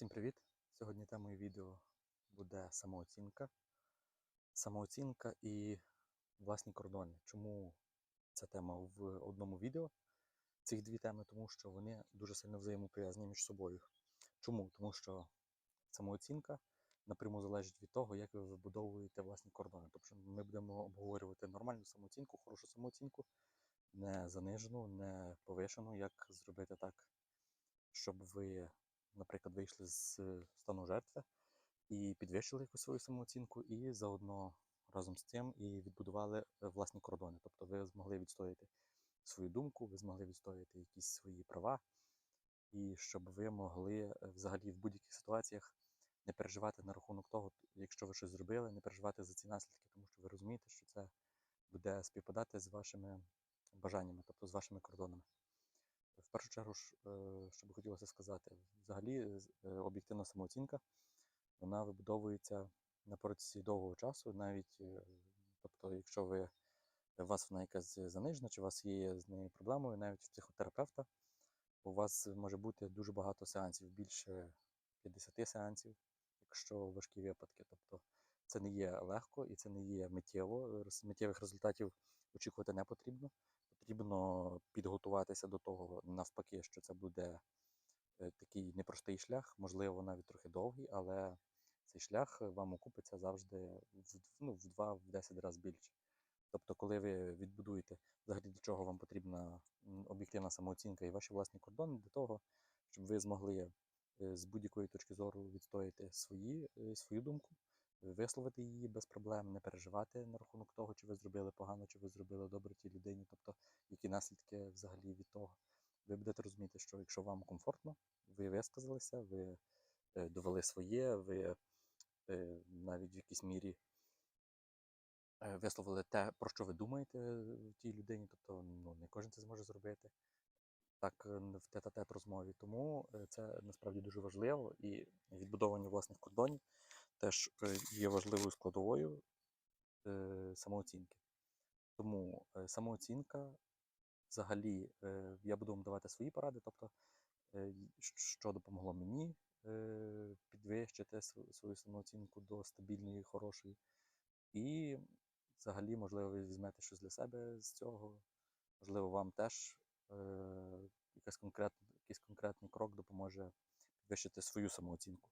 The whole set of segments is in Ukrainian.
Всім привіт! Сьогодні темою відео буде самооцінка. Самооцінка і власні кордони. Чому ця тема в одному відео? Цих дві теми, тому що вони дуже сильно взаємопов'язані між собою. Чому? Тому що самооцінка напряму залежить від того, як ви вибудовуєте власні кордони. Тобто ми будемо обговорювати нормальну самооцінку, хорошу самооцінку, не занижену, не повишену, як зробити так, щоб ви наприклад, вийшли з стану жертви і підвищили якусь свою самооцінку, і заодно разом з цим і відбудували е, власні кордони. Тобто ви змогли відстояти свою думку, ви змогли відстояти якісь свої права, і щоб ви могли е, взагалі в будь-яких ситуаціях не переживати на рахунок того, якщо ви щось зробили, не переживати за ці наслідки, тому що ви розумієте, що це буде співпадати з вашими бажаннями, тобто з вашими кордонами. В першу чергу, е, що би хотілося сказати, взагалі е, об'єктивна самооцінка вона вибудовується на протязі довгого часу, навіть е, тобто, якщо ви у вас вона якась занижена, чи у вас є з нею проблемою, навіть в психотерапевта, у вас може бути дуже багато сеансів, більше 50 сеансів, якщо важкі випадки. Тобто це не є легко і це не є миттєво. Миттєвих результатів очікувати не потрібно потрібно підготуватися до того, навпаки, що це буде е, такий непростий шлях, можливо, навіть трохи довгий, але цей шлях вам окупиться завжди в ну, в 2-10 разів більше. Тобто, коли ви відбудуєте, взагалі для чого вам потрібна об'єктивна самооцінка і ваші власні кордони, для того, щоб ви змогли е, з будь-якої точки зору відстояти свої, е, свою думку, висловити її без проблем, не переживати на рахунок того, чи ви зробили погано, чи ви зробили добре тій людині, тобто які наслідки взагалі від того. Ви будете розуміти, що якщо вам комфортно, ви висказалися, ви е, довели своє, ви е, навіть в якійсь мірі е, висловили те, про що ви думаєте тій людині, тобто ну, не кожен це зможе зробити. Так, в тет-а-тет розмові. Тому це насправді дуже важливо і відбудовування власних кордонів теж е, є важливою складовою е, самооцінки. Тому е, самооцінка, взагалі, я буду вам давати свої поради, тобто, що допомогло мені підвищити свою самооцінку до стабільної, хорошої. І взагалі, можливо, ви візьмете щось для себе з цього. Можливо, вам теж якийсь конкретний, крок допоможе підвищити свою самооцінку.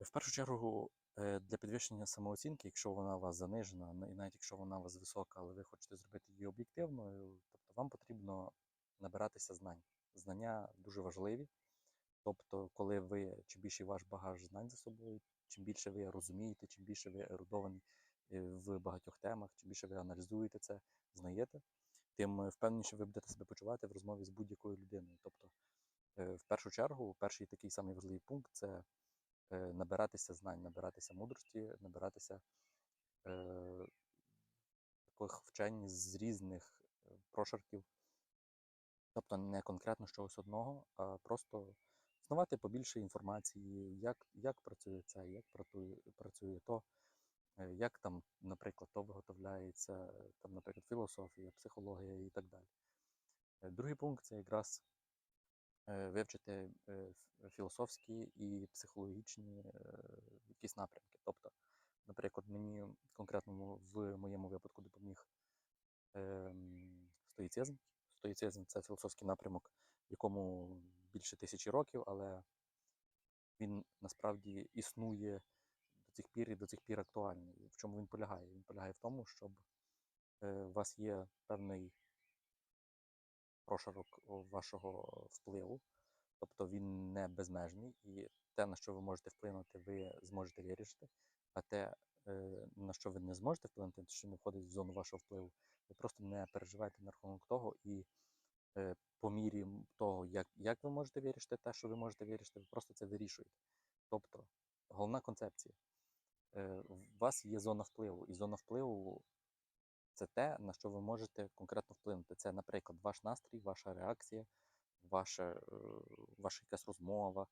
В першу чергу, е, для підвищення самооцінки, якщо вона у вас занижена, і навіть якщо вона у вас висока, але ви хочете зробити її об'єктивною, тобто вам потрібно набиратися знань. Знання дуже важливі. Тобто, коли ви чим більше ваш багаж знань за собою, чим більше ви розумієте, чим більше ви ерудовані е, в багатьох темах, чим більше ви аналізуєте це, знаєте, тим впевненіше ви будете себе почувати в розмові з будь-якою людиною. Тобто, е, в першу чергу, перший такий самий важливий пункт це Е, набиратися знань, набиратися мудрості, набиратися е, таких вчень з різних е, прошарків. Тобто не конкретно чогось одного, а просто знавати побільше інформації, як як працює це, як працює, то, е, як там, наприклад, то виготовляється, там, наприклад, філософія, психологія і так далі. Другий пункт це якраз Е, вивчити е, філософські і психологічні е, якісь напрямки. Тобто, наприклад, мені конкретно в моєму випадку допоміг ем, стоїцизм. Стоїцизм це філософський напрямок, якому більше тисячі років, але він насправді існує до цих пір і до цих пір актуальний. В чому він полягає? Він полягає в тому, щоб у вас є певний прошарок вашого впливу, тобто він не безмежний, і те, на що ви можете вплинути, ви зможете вирішити, а те, е, на що ви не зможете вплинути, що не входить в зону вашого впливу, ви просто не переживайте на рахунок того і е, по мірі того, як як ви можете вирішити те, що ви можете вирішити, ви просто це вирішуєте. Тобто, головна концепція. Е, у вас є зона впливу, і зона впливу це те, на що ви можете конкретно вплинути. Це, наприклад, ваш настрій, ваша реакція, ваша, е, ваша якась розмова,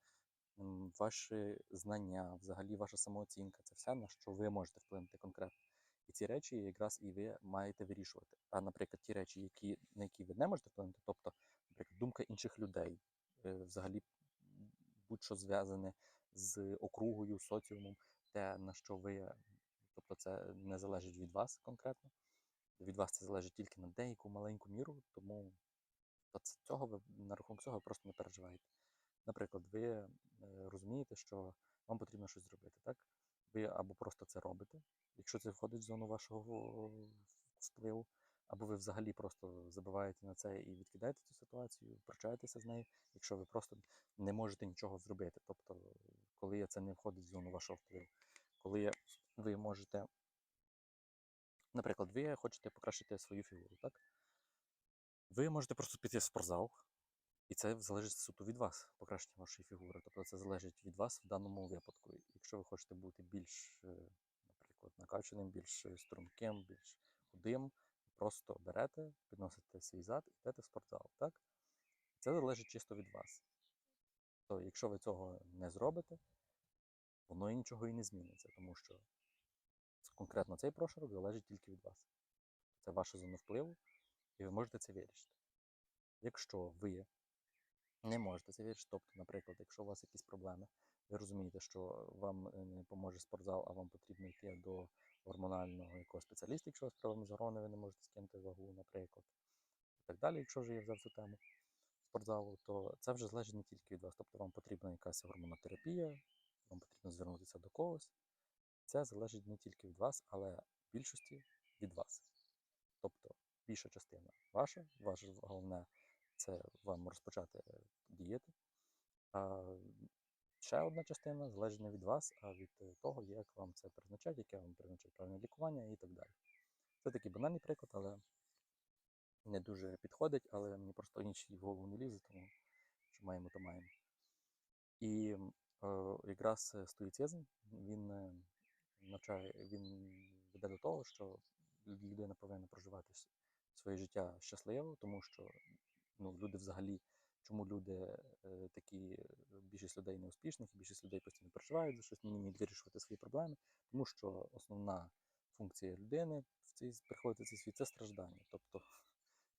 ваші знання, взагалі ваша самооцінка це все, на що ви можете вплинути конкретно. І ці речі якраз і ви маєте вирішувати. А, наприклад, ті речі, які, на які ви не можете вплинути, тобто, наприклад, думка інших людей, е, взагалі будь-що зв'язане з округою, соціумом, те, на що ви, тобто це не залежить від вас конкретно. Від вас це залежить тільки на деяку маленьку міру, тому цього ви на рахунок цього ви просто не переживаєте. Наприклад, ви е, розумієте, що вам потрібно щось зробити, так? Ви або просто це робите, якщо це входить в зону вашого впливу, або ви взагалі просто забиваєте на це і відкидаєте цю ситуацію, прощаєтеся з нею, якщо ви просто не можете нічого зробити. Тобто, коли це не входить в зону вашого впливу, коли ви можете, наприклад, ви хочете покращити свою фігуру, так? Ви можете просто піти в спортзал, і це залежить суто від вас, покращення вашої фігури. Тобто це залежить від вас в даному випадку. Якщо ви хочете бути більш, е, наприклад, накачаним, більш е, струнким, більш худим, просто берете, підносите свій зад і йдете в спортзал. Так? Це залежить чисто від вас. То якщо ви цього не зробите, воно нічого і не зміниться, тому що конкретно цей прошарок залежить тільки від вас. Це ваша зона впливу, і ви можете це вирішити. Якщо ви не можете це вирішити, тобто, наприклад, якщо у вас якісь проблеми, ви розумієте, що вам е, не поможе спортзал, а вам потрібно йти до гормонального якогось спеціаліста, якщо у вас проблеми з гормонами, ви не можете скинути вагу, наприклад, і так далі, якщо вже я взяв цю тему спортзалу, то це вже залежить не тільки від вас. Тобто вам потрібна якась гормонотерапія, вам потрібно звернутися до когось. Це залежить не тільки від вас, але в більшості від вас. Тобто більша частина ваша, ваше головне це вам розпочати діяти. А ще одна частина залежить не від вас, а від того, як вам це призначать, яке вам призначать правильне лікування і так далі. Це такий банальний приклад, але не дуже підходить, але мені просто інший в голову не лізе, тому що маємо, то маємо. І е, якраз стоїцизм, він е, навчає, він веде до того, що людина повинна проживати своє життя щасливо, тому що ну, люди взагалі, чому люди е, такі, е, більшість людей неуспішних, більшість людей постійно переживають за щось, не вміють вирішувати свої проблеми, тому що основна функція людини в цей приходити в цей світ це страждання. Тобто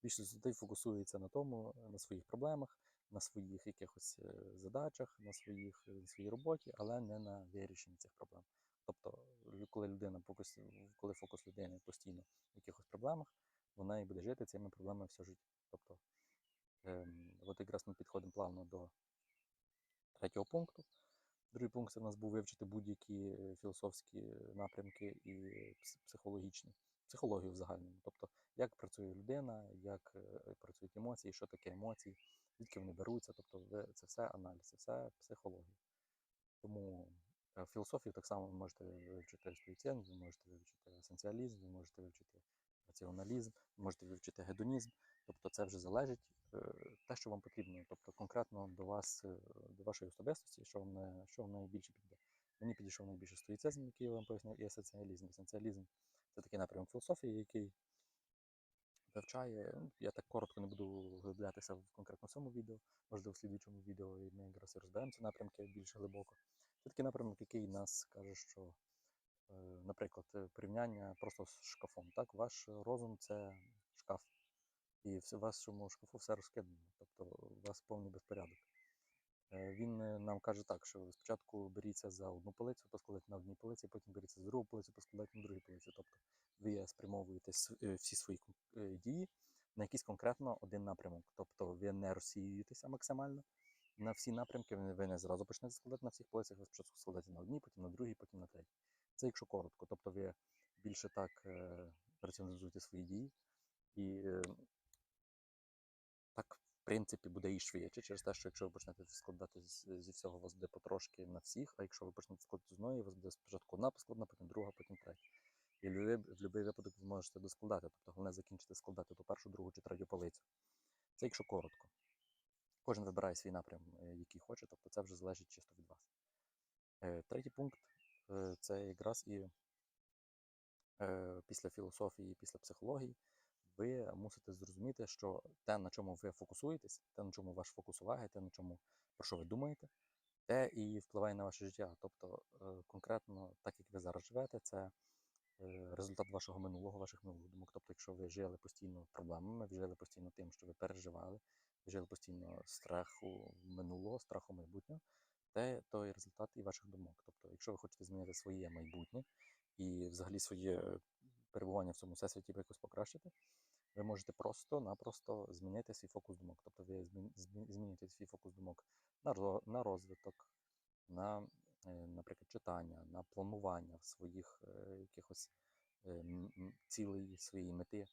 більшість людей фокусується на тому, на своїх проблемах, на своїх якихось е, задачах, на, своїх, е, на своїй роботі, але не на вирішенні цих проблем. Тобто, коли людина коли фокус людини постійно в якихось проблемах, вона і буде жити цими проблемами все життя. Тобто, ем, от якраз ми підходимо плавно до третього пункту. Другий пункт це в нас був вивчити будь-які е, філософські напрямки і психологічні, психологію в загальному. Тобто, як працює людина, як е, працюють емоції, що таке емоції, звідки вони беруться. Тобто, це все аналіз, це все психологія. Тому е, філософію так само ви можете вивчити стоїцизм, ви можете вивчити есенціалізм, ви можете вивчити раціоналізм, ви можете вивчити гедонізм. Тобто це вже залежить е, те, що вам потрібно. Тобто конкретно до вас, е, до вашої особистості, що вам, що вам найбільше підійде. Мені підійшов найбільше стоїцизм, який я вам пояснив, і есенціалізм. Есенціалізм це такий напрямок філософії, який вивчає. ну, Я так коротко не буду вглиблятися в конкретно цьому відео, можливо, в слідуючому відео і ми якраз розберемо ці напрямки більш глибоко. Це такий напрямок, який нас каже, що, е, наприклад, е, порівняння просто з шкафом. Так, ваш розум це шкаф, і в вашому шкафу все розкидано, тобто у вас повний безпорядок. Е, Він нам каже так, що спочатку беріться за одну полицю, поскладайте на одній полиці, потім беріться за другу полицю, поскладайте на другій полиці. Тобто ви спрямовуєте всі свої дії на якийсь конкретно один напрямок. Тобто ви не розсіюєтеся максимально на всі напрямки, ви не зразу почнете складати на всіх полицях, ви спочатку складаєте на одній, потім на другій, потім на третій. Це якщо коротко. Тобто ви більше так е, раціоналізуєте свої дії і е, так, в принципі, буде і швидше через те, що якщо ви почнете складати зі всього, у вас буде потрошки на всіх, а якщо ви почнете складати з одної, у вас буде спочатку одна поскладна, потім друга, потім третя. І в будь-який випадок ви можете доскладати. Тобто головне закінчити складати ту першу, другу чи третю полицю. Це якщо коротко. Кожен вибирає свій напрям, е, який хоче, тобто це вже залежить чисто від вас. Е, Третій пункт е, це якраз і після філософії, після психології, ви мусите зрозуміти, що те, на чому ви фокусуєтесь, те, на чому ваш фокус уваги, те, на чому про що ви думаєте, те і впливає на ваше життя. Тобто, конкретно, так як ви зараз живете, це результат вашого минулого, ваших минулих думок. Тобто, якщо ви жили постійно проблемами, ви жили постійно тим, що ви переживали, жили постійно страху минулого, страху майбутнього, те той результат і ваших думок. Тобто, якщо ви хочете змінити своє майбутнє і взагалі своє перебування в цьому всесвіті якось покращити, ви можете просто-напросто змінити свій фокус думок. Тобто ви змін- змін- змінюєте свій фокус думок на, ро- розвиток, на, е, наприклад, читання, на планування своїх е, якихось е, цілей, своєї мети.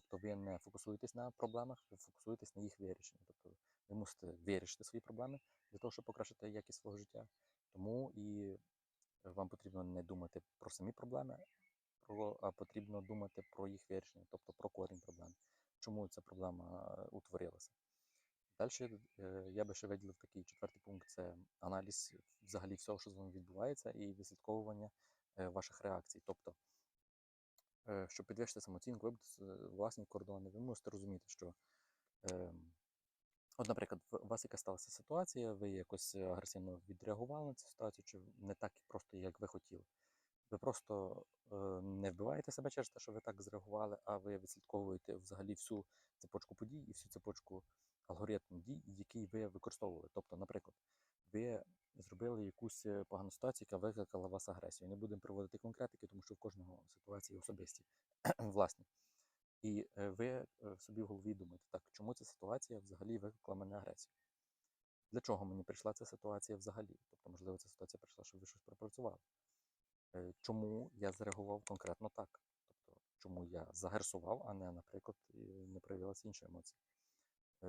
Тобто ви не фокусуєтесь на проблемах, ви фокусуєтесь на їх вирішенні. Тобто ви мусите вирішити свої проблеми для того, щоб покращити якість свого життя. Тому і вам потрібно не думати про самі проблеми, про, а потрібно думати про їх вирішення, тобто про корінь проблем. Чому ця проблема е, утворилася? Далі я би ще виділив такий четвертий пункт це аналіз взагалі всього, що з вами відбувається, і відслідковування е, ваших реакцій. Тобто, е, щоб підвищити самооцінку, вибудувати е, власні кордони, ви мусите розуміти, що, е, от, наприклад, у вас яка сталася ситуація, ви якось е, агресивно відреагували на цю ситуацію, чи не так просто, як ви хотіли. Ви просто е, не вбиваєте себе через те, що ви так зреагували, а ви відслідковуєте взагалі всю цепочку подій і всю цепочку алгоритм дій, який ви використовували. Тобто, наприклад, ви зробили якусь е, погану ситуацію, яка викликала вас агресію. Не будемо приводити конкретики, тому що в кожного ситуації особисті власні. І е, ви е, собі в голові думаєте, так, чому ця ситуація взагалі викликала мене агресію? Для чого мені прийшла ця ситуація взагалі? Тобто, можливо, ця ситуація прийшла, щоб ви щось пропрацювали. Чому я зреагував конкретно так? Тобто, чому я загерсував, а не, наприклад, не проявилася інша емоція?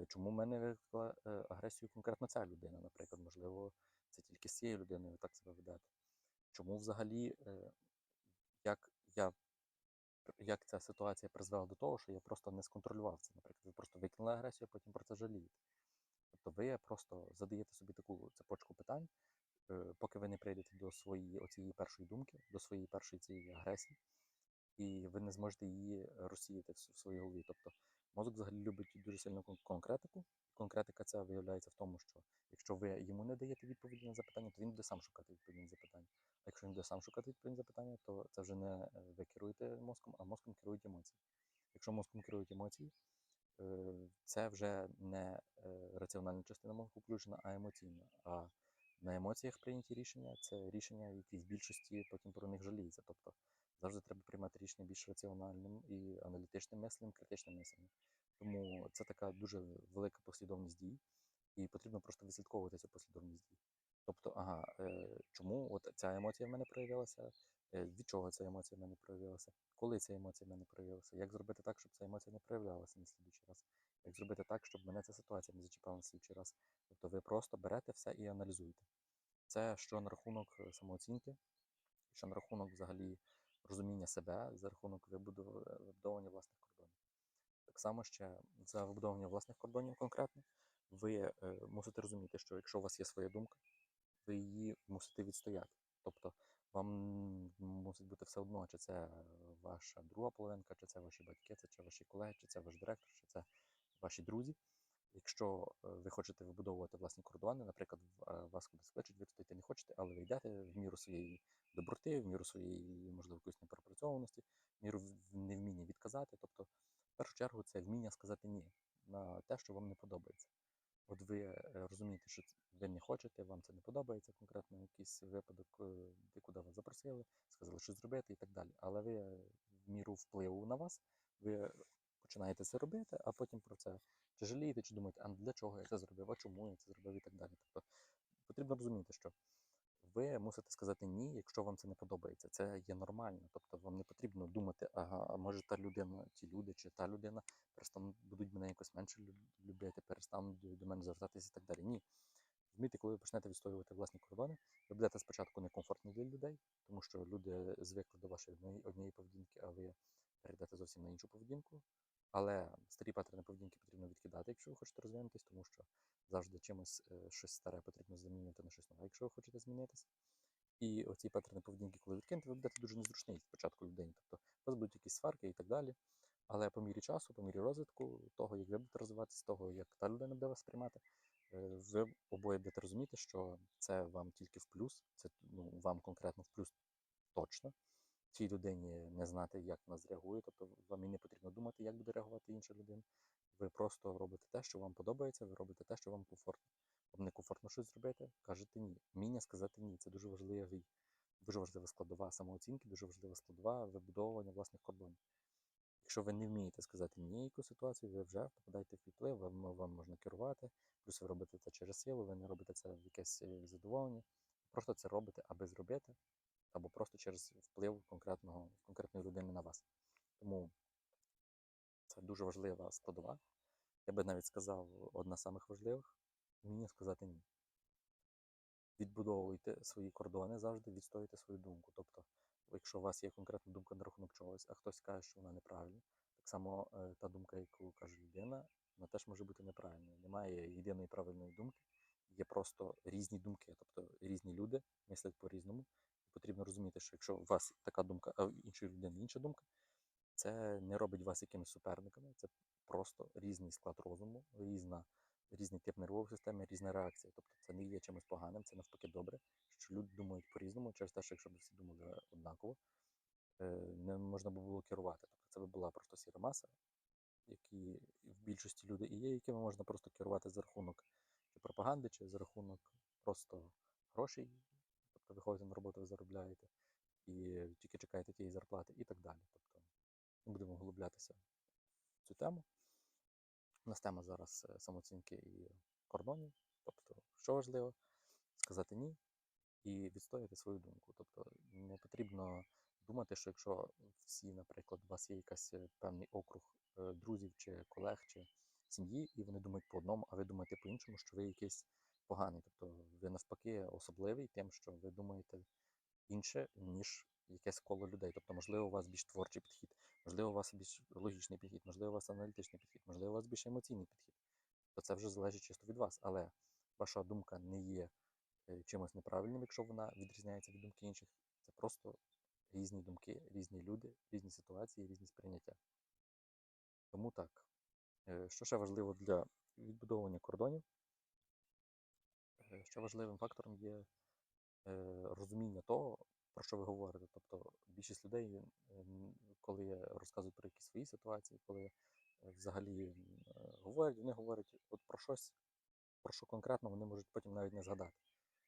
Чому в мене викликала агресію конкретно ця людина? Наприклад, можливо, це тільки з цією людиною так себе ведете. Чому взагалі, е, як я як ця ситуація призвела до того, що я просто не сконтролював це? Наприклад, ви просто викинули агресію, а потім про це жалієте. Тобто ви просто задаєте собі таку цепочку питань, е, поки ви не прийдете до своєї оцієї першої думки, до своєї першої цієї агресії, і ви не зможете її розсіяти в своїй голові. Тобто мозок взагалі любить дуже сильно конкретику. Конкретика ця виявляється в тому, що якщо ви йому не даєте відповіді на запитання, то він буде сам шукати відповіді на запитання. А якщо він буде сам шукати відповіді на запитання, то це вже не е, ви керуєте мозком, а мозком керують емоції. Якщо мозком керують емоції, е, це вже не е, раціональна частина мозку включена, а емоційна. А на емоціях прийняті рішення це рішення, які в більшості потім про них жаліються. Тобто завжди треба приймати рішення більш раціональним і аналітичним мисленням, критичним мисленням. Тому це така дуже велика послідовність дій, і потрібно просто відслідковувати цю послідовність дій. Тобто, ага, е, чому от ця емоція в мене проявилася, е, від чого ця емоція в мене проявилася, коли ця емоція в мене проявилася, як зробити так, щоб ця емоція не проявлялася на слідуючий раз, як зробити так, щоб мене ця ситуація не зачіпала на слідуючий раз. Тобто ви просто берете все і аналізуєте. Це що на рахунок е, самооцінки, що на рахунок взагалі розуміння себе, за рахунок е, вибудовування власних кордонів. Так само ще за вибудовування власних кордонів конкретно, ви е, мусите розуміти, що якщо у вас є своя думка, ви її мусите відстояти. Тобто вам мусить бути все одно, чи це ваша друга половинка, чи це ваші батьки, чи це ваші колеги, чи це ваш директор, чи це ваші друзі. Якщо е, ви хочете вибудовувати власні кордони, наприклад, е, вас кудись кличуть, ви туди йти не хочете, але ви йдете в міру своєї доброти, в міру своєї, можливо, якоїсь непропрацьованості, в міру невміння відказати. Тобто, в першу чергу, це вміння сказати ні на те, що вам не подобається. От ви е, розумієте, що ви не хочете, вам це не подобається, конкретно якийсь випадок, е, ви куди вас запросили, сказали, що зробити і так далі. Але ви в міру впливу на вас, ви починаєте це робити, а потім про це чи жалієте, чи думаєте, а для чого я це зробив, а чому я це зробив і так далі. Тобто потрібно розуміти, що ви мусите сказати ні, якщо вам це не подобається. Це є нормально. Тобто вам не потрібно думати, ага, а може та людина, ті люди чи та людина перестануть будуть мене якось менше любити, перестануть до- мене звертатися і так далі. Ні. Розумієте, коли ви почнете відстоювати власні кордони, ви будете спочатку некомфортні для людей, тому що люди звикли до вашої однієї поведінки, а ви перейдете зовсім на іншу поведінку. Але старі паттерни поведінки потрібно відкидати, якщо ви хочете розвинутись, тому що завжди чимось е, щось старе потрібно замінювати на щось нове, якщо ви хочете змінитися. І оці паттерни поведінки, коли відкинете, ви будете дуже незручний спочатку людині. Тобто у вас будуть якісь сварки і так далі. Але по мірі часу, по мірі розвитку, того, як ви будете розвиватися, того, як та людина буде вас сприймати, е, ви обоє будете розуміти, що це вам тільки в плюс, це ну, вам конкретно в плюс точно. Цій людині не знати, як вона зреагує, тобто вам і не потрібно думати, як буде реагувати інша людина. Ви просто робите те, що вам подобається, ви робите те, що вам комфортно. вам некомфортно щось зробити, кажете ні. Вміння сказати ні. Це дуже важливий, дуже важлива складова самооцінки, дуже важлива складова вибудовування власних кордонів. Якщо ви не вмієте сказати ні яку ситуацію, ви вже попадаєте в підплив, вам, вам можна керувати, плюс ви робите це через силу, ви не робите це в якесь е, задоволення. Просто це робите, аби зробити, або просто через вплив конкретного, конкретної людини на вас. Тому це дуже важлива складова. Я би навіть сказав, одна з самих важливих вміння сказати ні. Відбудовуйте свої кордони завжди, відстоюйте свою думку. Тобто, якщо у вас є конкретна думка на рахунок чогось, а хтось каже, що вона неправильна, так само е, та думка, яку каже людина, вона теж може бути неправильною. Немає єдиної правильної думки, є просто різні думки, тобто різні люди мислять по-різному. Потрібно розуміти, що якщо у вас така думка, а в іншої людини інша думка, це не робить вас якимись суперниками, це просто різний склад розуму, різна, різний тип нервової системи, різна реакція. Тобто це не є чимось поганим, це навпаки добре, що люди думають по-різному, через те, що якщо б всі думали однаково, е, не можна б було керувати. Тобто це б була просто сіра маса, які в більшості люди і є, якими можна просто керувати за рахунок чи пропаганди, чи за рахунок просто грошей. Ви ходите на роботу, ви заробляєте, і тільки чекаєте тієї зарплати і так далі. Тобто не будемо вглублятися в цю тему. У нас тема зараз е, самооцінки і кордонів. Тобто, що важливо, сказати ні і відстояти свою думку. Тобто не потрібно думати, що якщо всі, наприклад, у вас є якийсь е, певний округ е, друзів чи колег чи сім'ї, і вони думають по одному, а ви думаєте по-іншому, що ви якийсь поганий. Тобто ви навпаки особливий тим, що ви думаєте інше, ніж якесь коло людей. Тобто, можливо, у вас більш творчий підхід, можливо, у вас більш логічний підхід, можливо, у вас аналітичний підхід, можливо, у вас більш емоційний підхід. То це вже залежить чисто від вас. Але ваша думка не є е, чимось неправильним, якщо вона відрізняється від думки інших. Це просто різні думки, різні люди, різні ситуації, різні сприйняття. Тому так. Е, Що ще важливо для відбудовування кордонів? Ще важливим фактором є е, розуміння того, про що ви говорите. Тобто більшість людей, коли розказують про якісь свої ситуації, коли е, взагалі говорять, вони говорять от про щось, про що конкретно вони можуть потім навіть не згадати.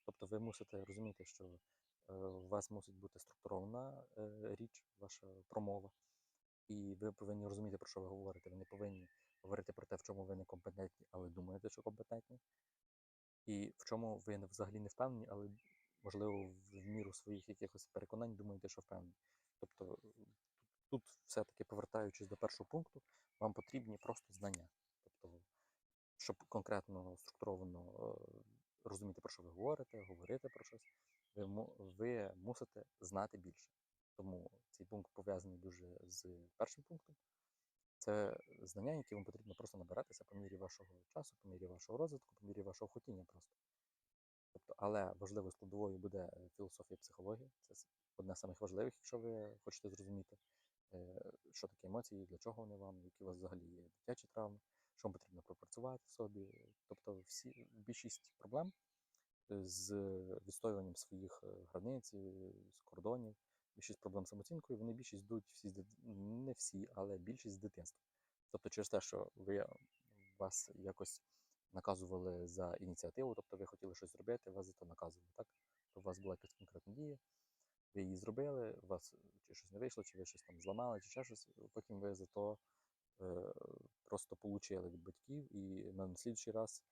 Тобто ви мусите розуміти, що е, у вас мусить бути структурована річ, ваша промова, і ви повинні розуміти, про що ви говорите. Ви не повинні говорити про те, в чому ви не компетентні, але думаєте, що компетентні. І в чому ви взагалі не впевнені, але можливо в міру своїх якихось переконань думаєте, що впевнені. Тобто тут все-таки повертаючись до першого пункту, вам потрібні просто знання. Тобто, щоб конкретно структуровано е, розуміти, про що ви говорите, говорити про щось, ви, ви мусите знати більше. Тому цей пункт пов'язаний дуже з першим пунктом. Це знання, які вам потрібно просто набиратися по мірі вашого часу, по мірі вашого розвитку, по мірі вашого хотіння просто. Тобто, але важливою складовою буде е, філософія психологія. Це одне з самих важливих, якщо ви хочете зрозуміти, е, що таке емоції, для чого вони вам, які у вас взагалі є дитячі травми, що вам потрібно пропрацювати в собі. Тобто, всі більшість проблем е, з відстоюванням своїх границь, з кордонів, більшість проблем з самооцінкою, вони більшість йдуть всі не всі, але більшість з дитинства. Тобто через те, що ви вас якось наказували за ініціативу, тобто ви хотіли щось зробити, вас за то наказували, так? То у вас була якась конкретна дія, ви її зробили, у вас чи щось не вийшло, чи ви щось там зламали, чи ще щось, потім ви за то е, просто получили від батьків, і на слідчий раз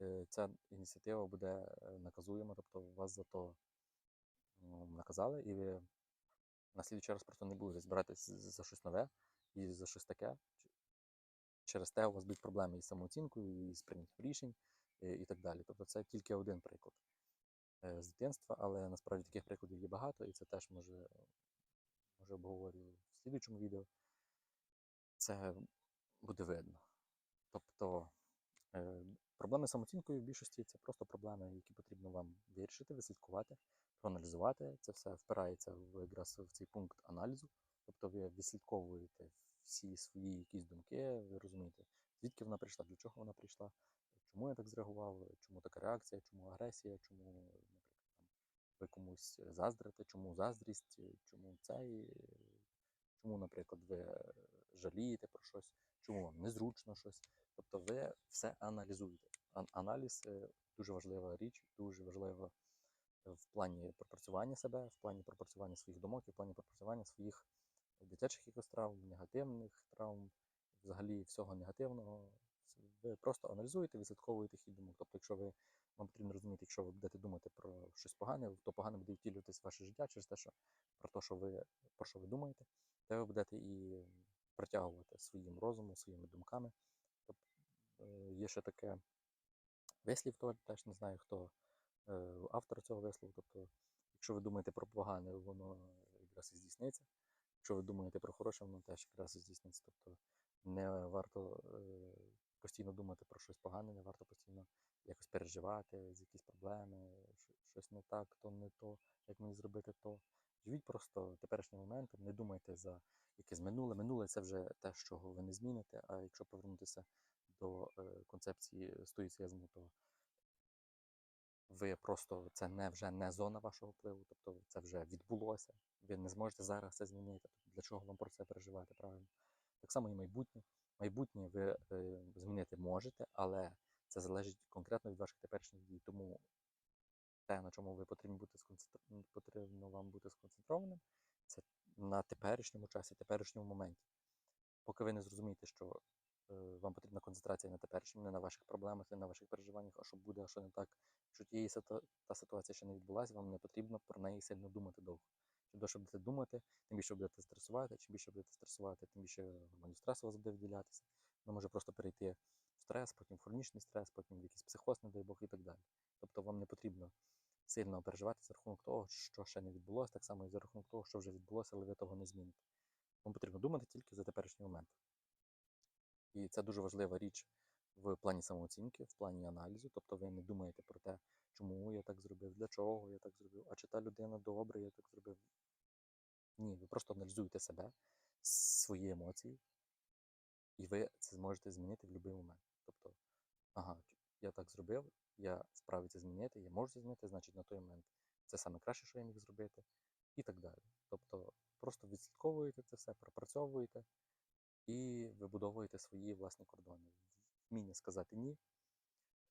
е, ця ініціатива буде е, наказуєма, тобто вас за то ну, наказали, і ви на слідчий раз просто не будете збиратись з- за щось нове і за щось таке. Через те у вас будуть проблеми із самооцінкою, і з прийняттям рішень і так далі. Тобто це тільки один приклад е, з дитинства, але насправді таких прикладів є багато, і це теж може, може обговорю в слідуючому відео. Це буде видно. Тобто е, проблеми з самооцінкою в більшості це просто проблеми, які потрібно вам вирішити, вислідкувати, проаналізувати. Це все впирається в якраз в цей пункт аналізу. Тобто ви відслідковуєте всі свої якісь думки, ви розумієте, звідки вона прийшла, для чого вона прийшла, чому я так зреагував, чому така реакція, чому агресія, чому, наприклад, там, ви комусь заздрите, чому заздрість, чому цей, чому, наприклад, ви жалієте про щось, чому вам незручно щось. Тобто ви все аналізуєте. Аналіз е, дуже важлива річ, дуже важлива в плані пропрацювання себе, в плані пропрацювання своїх думок в плані пропрацювання своїх дитячих якихось травм, негативних травм, взагалі всього негативного. Ви просто аналізуєте, відслідковуєте хід думок. Тобто, якщо ви вам потрібно розуміти, якщо ви будете думати про щось погане, то погано буде втілюватись ваше життя через те, що про те, що ви про що ви думаєте, те ви будете і притягувати своїм розумом, своїми думками. Тобто, є ще таке вислів, то теж не знаю, хто е, автор цього вислову. Тобто, якщо ви думаєте про погане, воно якраз і здійсниться. Якщо ви думаєте про хороше, воно теж якраз і здійсниться. Тобто не варто е, постійно думати про щось погане, не варто постійно якось переживати з якісь проблеми, що- щось не так, то не то, як мені зробити то. Живіть просто теперішнім моментом, не думайте за якесь минуле. Минуле це вже те, що ви не зміните. А якщо повернутися до е, концепції стоїцизму, то ви просто це не вже не зона вашого впливу, тобто це вже відбулося. Ви не зможете зараз це змінити. Тобто для чого вам про це переживати, правильно? Так само і майбутнє. Майбутнє ви е, змінити можете, але це залежить конкретно від ваших теперішніх дій. Тому те, на чому ви потрібні бути сконцентр... потрібно вам бути сконцентрованим, це на теперішньому часі, теперішньому моменті. Поки ви не зрозумієте, що вам потрібна концентрація на теперішньому, не на ваших проблемах, не на ваших переживаннях, а що буде, а що не так. Що тієї та ситуація ще не відбулася, вам не потрібно про неї сильно думати довго. Чим довше будете думати, тим більше будете стресувати. Чим більше будете стресувати, тим більше гормонів стресу у вас буде виділятися. Воно може просто перейти в стрес, потім в хронічний стрес, потім в якийсь психоз, не дай Бог, і так далі. Тобто вам не потрібно сильно переживати за рахунок того, що ще не відбулося, так само і за рахунок того, що вже відбулося, але ви того не зміните. Вам потрібно думати тільки за теперішній момент. І це дуже важлива річ в плані самооцінки, в плані аналізу. Тобто ви не думаєте про те, чому я так зробив, для чого я так зробив, а чи та людина добре, я так зробив. Ні, ви просто аналізуєте себе, свої емоції, і ви це зможете змінити в будь-який момент. Тобто, ага, я так зробив, я справді це змінити, я можу це змінити, значить на той момент це саме краще, що я міг зробити, і так далі. Тобто просто відслідковуєте це все, пропрацьовуєте і вибудовуєте свої власні кордони. Вміння сказати ні,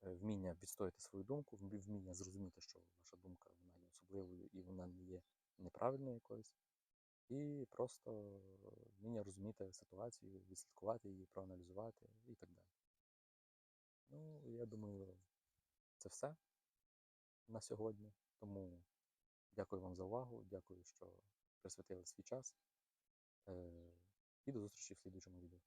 е, вміння відстояти свою думку, вміння зрозуміти, що ваша думка вона є особливою і вона не є неправильною якоюсь. І просто вміння розуміти ситуацію, відслідкувати її, проаналізувати і так далі. Ну, я думаю, це все на сьогодні. Тому дякую вам за увагу, дякую, що присвятили свій час. І до зустрічі в слідуючому відео.